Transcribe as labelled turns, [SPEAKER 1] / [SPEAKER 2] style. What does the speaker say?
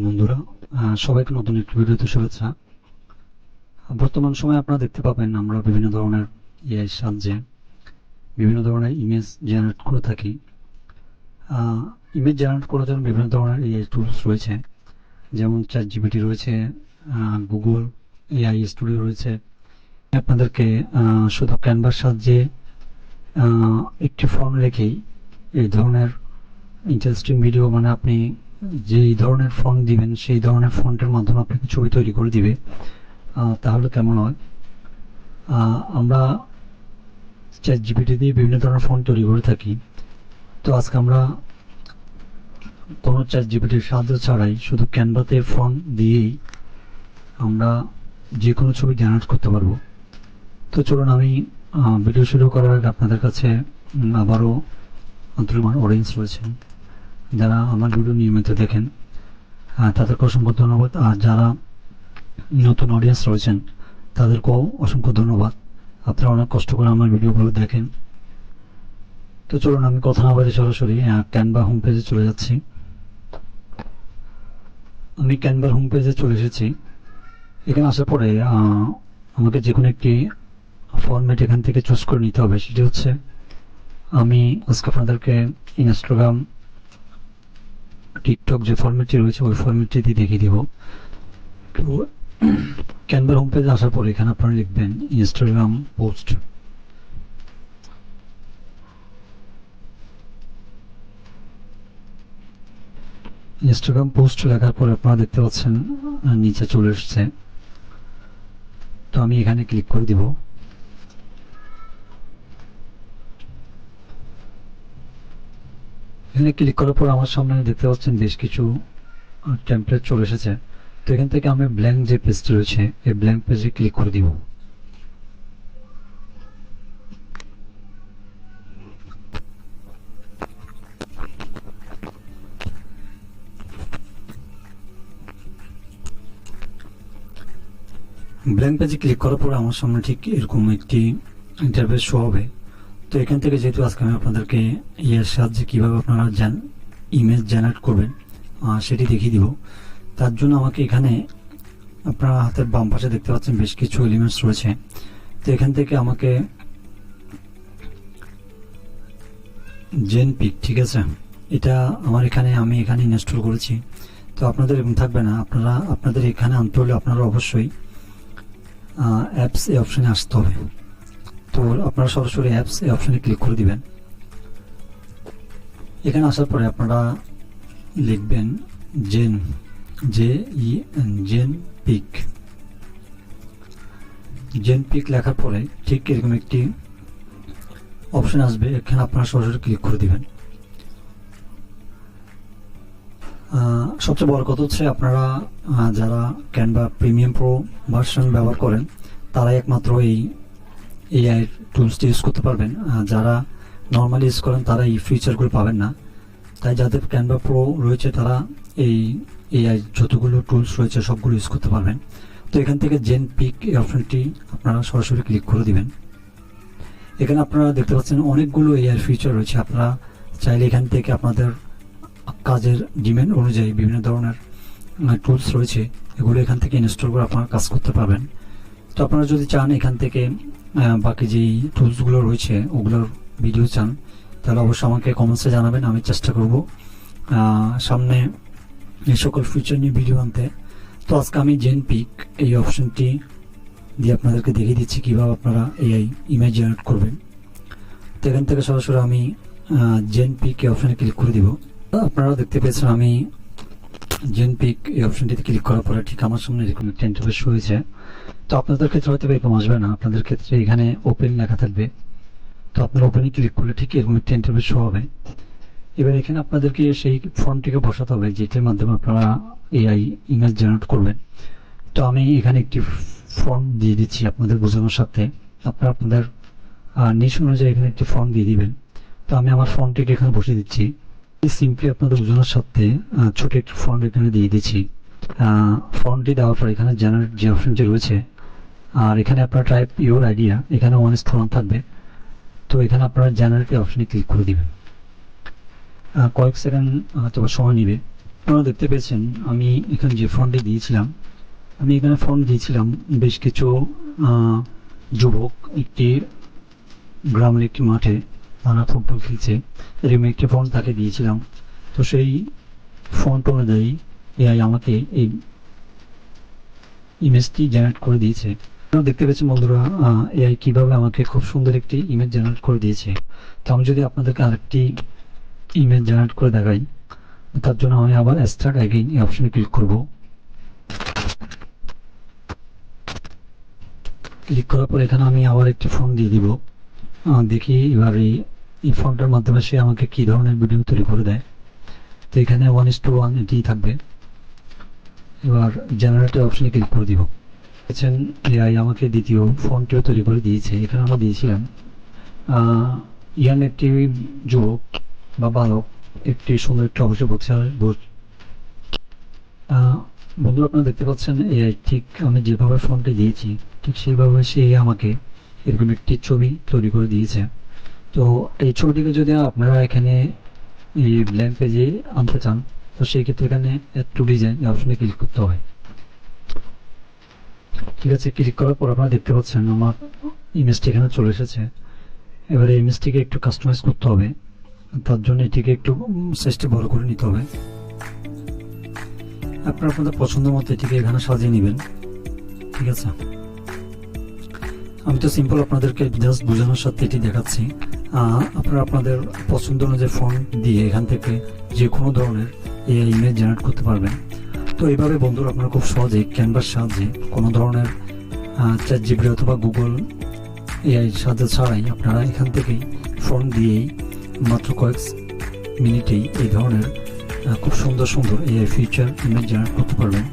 [SPEAKER 1] বন্ধুরা সবাইকে নতুন একটি ভিডিওতে শুভেচ্ছা। বর্তমান সময়ে আপনারা দেখতে পাবেন আমরা বিভিন্ন ধরনের এআই সাহায্যে বিভিন্ন ধরনের ইমেজ জেনারেট করে থাকি। ইমেজ জেনারেট করার জন্য বিভিন্ন ধরনের এআই টুলস রয়েছে। যেমন চ্যাট জিপিটি রয়েছে গুগল এআই স্টুডিও রয়েছে। আপনাদেরকে শুধু ক্যানভার সাহায্যে একটি ফর্ম রেখেই এই ধরনের ইন্টারেস্টিং ভিডিও মানে আপনি যেই ধরনের ফন্ট দিবেন, সেই ধরনের ফন্টের মাধ্যমে আপনাকে ছবি তৈরি করে দিবে তাহলে কেমন হয়? আমরা চ্যাট জিপিটি দিয়ে বিভিন্ন ধরনের ফন্ট তৈরি করে থাকি। তো আজকে আমরা কোনো চ্যাট জিপিটির সাহায্য ছাড়াই শুধু ক্যানভাতে ফন্ট দিয়েই আমরা যে কোনো ছবি জেনারেট করতে পারব। তো চলুন আমি ভিডিও শুরু করার আগে আপনাদের কাছে আবারও আন্তরিক অডিয়েন্স রয়েছেন। যারা আমার ভিডিও নিয়মিত দেখেন তাদেরকে অসংখ্য ধন্যবাদ। আর যারা নতুন অডিয়েন্স রয়েছেন, তাদেরকেও অসংখ্য ধন্যবাদ। আপনারা অনেক কষ্ট করে আমার ভিডিওগুলো দেখেন। তো চলুন, আমি কথা না বলে সরাসরি ক্যানভা হোম পেজে চলে যাচ্ছি। আমি ক্যানভার হোম পেজে চলে এসেছি। এখানে আসার পরে আমাকে যে কোনো একটি ফরম্যাট এখান থেকে চুজ করে নিতে হবে। সেটি হচ্ছে, আমি আজকে আপনাদেরকে ইনস্টাগ্রাম টিকটক যে ফরম্যাটটি রয়েছে, ওই ফরম্যাটটি দিয়ে দেখিয়ে দিব। ক্যানভার হোম পেজে আসার পরে এখানে আপনারা লিখবেন ইনস্টাগ্রাম পোস্ট ইনস্টাগ্রাম পোস্ট লেখার পর আপনারা দেখতে পাচ্ছেন নিচে চলে এসছে। তো আমি এখানে ক্লিক করে দিব। এখানে ক্লিক করার পর আমার সামনে দেখতে পাচ্ছেন বেশ কিছু টেমপ্লেট চলে এসেছে। তো এখান থেকে আমি ব্ল্যাঙ্ক যে পেজটি রয়েছে, এই ব্ল্যাঙ্ক পেজে ক্লিক করে দিব। ব্ল্যাঙ্ক পেজে ক্লিক করার পর আমার সামনে ঠিক এরকম একটি ইন্টারফেস শো হবে। তো এখান থেকে যেহেতু আজকে আমি আপনাদেরকে ইয়ের সাহায্যে কীভাবে আপনারা জান ইমেজ জেনারেট করবেন সেটি দেখিয়ে দিব। তার জন্য আমাকে এখানে আপনারা হাতের বাম পাশে দেখতে পাচ্ছেন বেশ কিছু এলিমেন্টস রয়েছে। তো এখান থেকে আমাকে জেন পিক ঠিক আছে? এটা আমার এখানে, আমি এখানে ইনস্টল করেছি। তো আপনাদের এরকম থাকবে না। আপনারা, আপনাদের এখানে আনতে হলে আপনারা অবশ্যই অ্যাপস এই অপশানে আসতে হবে। তো আপনারা সরাসরি অ্যাপস এই অপশানে ক্লিক করে দিবেন। এখানে আসার পরে আপনারা লিখবেন gen J E gen pic gen pic লেখার পরে ঠিক এরকম একটি অপশন আসবে, এখানে আপনারা সরাসরি ক্লিক করে দিবেন। সবচেয়ে বড় কথা হচ্ছে আপনারা যারা ক্যানভা প্রিমিয়াম প্রো ভার্সন ব্যবহার করেন, তারাই একমাত্র এই এআই টুলসটি ইউজ করতে পারবেন। যারা নর্মালি ইউজ করেন, তারা এই ফিচারগুলো পাবেন না। তাই যাদের ক্যানভা প্রো রয়েছে, তারা এই এআই যতগুলো টুলস রয়েছে, সবগুলো ইউজ করতে পারবেন। তো এখান থেকে জেন পিক এই অপশনটি আপনারা সরাসরি ক্লিক করে দিবেন। এখানে আপনারা দেখতে পাচ্ছেন অনেকগুলো এআই ফিচার রয়েছে। আপনারা চাইলে এখান থেকে আপনাদের কাজের ডিমান্ড অনুযায়ী বিভিন্ন ধরনের টুলস রয়েছে। এগুলো এখান থেকে ইনস্টল করে আপনারা কাজ করতে পারবেন। তো আপনারা যদি চান এখান থেকে বাকি যেই টুলসগুলো রয়েছে, ওগুলোর ভিডিও চান, তাহলে অবশ্যই আমাকে কমেন্টসে জানাবেন, আমি চেষ্টা করব। সামনে এই সকল ফিচার নিয়ে ভিডিও আনতে। তো আজকে আমি জেন পিক এই অপশনটি দিয়ে আপনাদেরকে দেখিয়ে দিচ্ছি কীভাবে আপনারা এআই ইমেজ জেনারেট করবেন। তো এখান থেকে সরাসরি আমি জেন পিক এই অপশনে ক্লিক করে দিব। আপনারা দেখতে পেয়েছেন আমি জেন পিক এই অপশনটিতে ক্লিক করার পরে ঠিক আমার সামনে এরকম একটা ইন্টারফেস হয়েছে। তো আপনাদের ক্ষেত্রে হয়তো এরকম আসবে না। আপনাদের ক্ষেত্রে এখানে ওপেন লেখা থাকবে। তো আপনারা ওপেনে ক্লিক করলে ঠিক এরকম একটা ইন্টারফেস হবে। এবার এখানে আপনাদেরকে সেই ফর্মটিকে বসাতে হবে, যেটার মাধ্যমে আপনারা এআই ইমেজ জেনারেট করবেন। তো আমি এখানে একটি ফর্ম দিয়ে দিচ্ছি আপনাদের বোঝানোর সাথে। আপনারা আপনাদের নিশ অনুযায়ী এখানে একটি ফর্ম দিয়ে দিবেন। তো আমি আমার ফর্মটিকে এখানে বসিয়ে দিচ্ছি। সিম্পলি আপনাদের বোঝানোর সাথে ছোট একটি ফর্ম এখানে দিয়ে দিচ্ছি। ফর্মটি দেওয়ার পর এখানে জেনারেট যে অপশনটি রয়েছে, আর এখানে আপনার টাইপ ইউর আইডিয়া এখানে ওয়ান স্থান থাকবে। তো এখানে আপনারা জেনারেট অপশনে ক্লিক করে দিবেন। কয়েক সেকেন্ড হয়তো সময় নিবে। আপনারা দেখতে পেয়েছেন, আমি এখানে যে ফন্টে দিয়েছিলাম, আমি এখানে ফন্ট দিয়েছিলাম বেশ কিছু যুবক, একটি গ্রামের একটি মাঠে। তারা ফুটবল খেলছে এরকম একটি ফোন তাকে দিয়েছিলাম। তো সেই ফন্ট অনুযায়ী এআই আমাকে এই ইমেজটি জেনারেট করে দিয়েছে। দেখতে পেয়েছেন বন্ধুরা এআই কীভাবে আমাকে খুব সুন্দর একটি ইমেজ জেনারেট করে দিয়েছে। তো আমি যদি আপনাদেরকে আরেকটি ইমেজ জেনারেট করে দেখাই, তার জন্য আমি আবার স্টার্ট অ্যাগেইন এই অপশনে ক্লিক করব। ক্লিক করার পর এখানে আমি আবার একটি ফোন দিয়ে দিব। দেখি এবার এই এই ফোনটার মাধ্যমে সে আমাকে কি ধরনের ভিডিও তৈরি করে দেয়। তো এখানে ওয়ান ইস টু ওয়ান এটি থাকবে। এবার জেনারেটর অপশনে ক্লিক করে দিব। দেখছেন এআই আমাকে দ্বিতীয় ফোনটিও তৈরি করে দিয়েছে। এখানে আমরা দিয়েছিলাম ইয়ান একটি যুবক বা বালক একটি সুন্দর একটি অবশ্যই বস- বন্ধুরা আপনারা দেখতে পাচ্ছেন এআই ঠিক আমি যেভাবে ফোনটি দিয়েছি, ঠিক সেইভাবে সে আমাকে এরকম একটি ছবি তৈরি করে দিয়েছে। তো এই ছবিটিকে যদি আপনারা এখানে এই ব্ল্যাঙ্ক পেজে আনতে চান, তো সেই ক্ষেত্রে এখানে টু ডিজাইন অপশনে ক্লিক করতে হয় ঠিক আছে ক্লিক করার পর আপনারা দেখতে পাচ্ছেন আমার ইমেজটি এখানে চলে এসেছে। এবারে ইমেজটিকে একটু কাস্টমাইজ করতে হবে। তার জন্য এটিকে একটু সাইজটা বড় করে নিতে হবে। আপনারা আপনাদের পছন্দ মতো এটিকে এখানে সাজিয়ে নেবেন। ঠিক আছে? আমি তো সিম্পল আপনাদেরকে জাস্ট বোঝানোর সাথে এটি দেখাচ্ছি। আপনারা আপনাদের পছন্দ অনুযায়ী ফোন দিয়ে এখান থেকে যে কোনো ধরনের এআই ইমেজ জেনারেট করতে পারবেন। তো এইভাবে বন্ধুরা আপনারা খুব সহজেই ক্যানভাস সাহায্যে কোনো ধরনের চ্যাট জিবি অথবা গুগল এআই সাহায্য ছাড়াই আপনারা এখান থেকেই ফোন দিয়েই মাত্র কয়েক মিনিটেই এই ধরনের খুব সুন্দর সুন্দর এআই ফিচার ইমেজ জেনারেট করতে পারবেন।